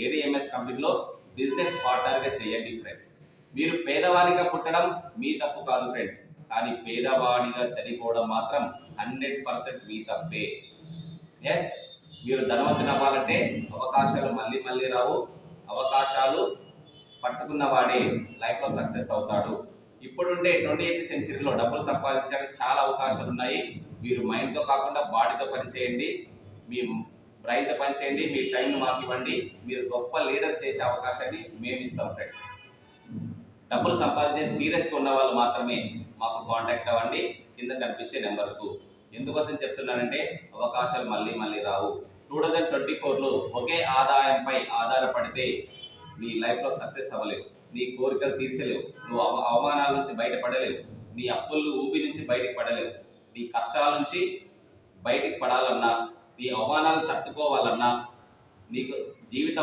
ADMS కంపెనీలో business పార్ట్నర్గా చేయండి friends. మీరు పేదవానిగా పుట్టడం మీ తప్పు కాదు ఫ్రెండ్స్. కానీ పేదవాడిగా చనిపోవడం మాత్రం హండ్రెడ్ పర్సెంట్ మీ తప్పే. ఎస్ మీరు ధనవంతుని అవ్వాలంటే అవకాశాలు మళ్ళీ మళ్ళీ రావు. అవకాశాలు పట్టుకున్న వాడే లైఫ్లో సక్సెస్ అవుతాడు. ఇప్పుడుండే ట్వంటీ ఎయిత్ సెంచరీలో డబ్బులు సంపాదించడానికి చాలా అవకాశాలు ఉన్నాయి. మీరు మైండ్తో కాకుండా బాడీతో పనిచేయండి. మీ బ్రైన్తో పనిచేయండి మీ టైంను మాకు ఇవ్వండి. మీరు గొప్ప లీడర్ చేసే అవకాశాన్ని మేము ఇస్తాం ఫ్రెండ్స్. డబ్బులు సంపాదించే సీరియస్గా ఉన్న వాళ్ళు మాత్రమే మాకు కాంటాక్ట్ అవ్వండి. కింద కనిపించే నెంబర్కు. ఎందుకోసం చెప్తున్నానంటే అవకాశాలు మళ్ళీ మళ్ళీ రావు. టూ థౌజండ్ ట్వంటీ ఫోర్లో ఒకే ఆదాయంపై ఆధారపడితే నీ లైఫ్లో సక్సెస్ అవ్వలేవు. నీ కోరికలు తీర్చలేవు. నువ్వు అవ అవమానాల నుంచి బయటపడలేవు. నీ అప్పులు ఊబి నుంచి బయటకు పడలేవు. నీ కష్టాల నుంచి బయటికి పడాలన్నా నీ అవమానాలు తట్టుకోవాలన్నా నీకు జీవితం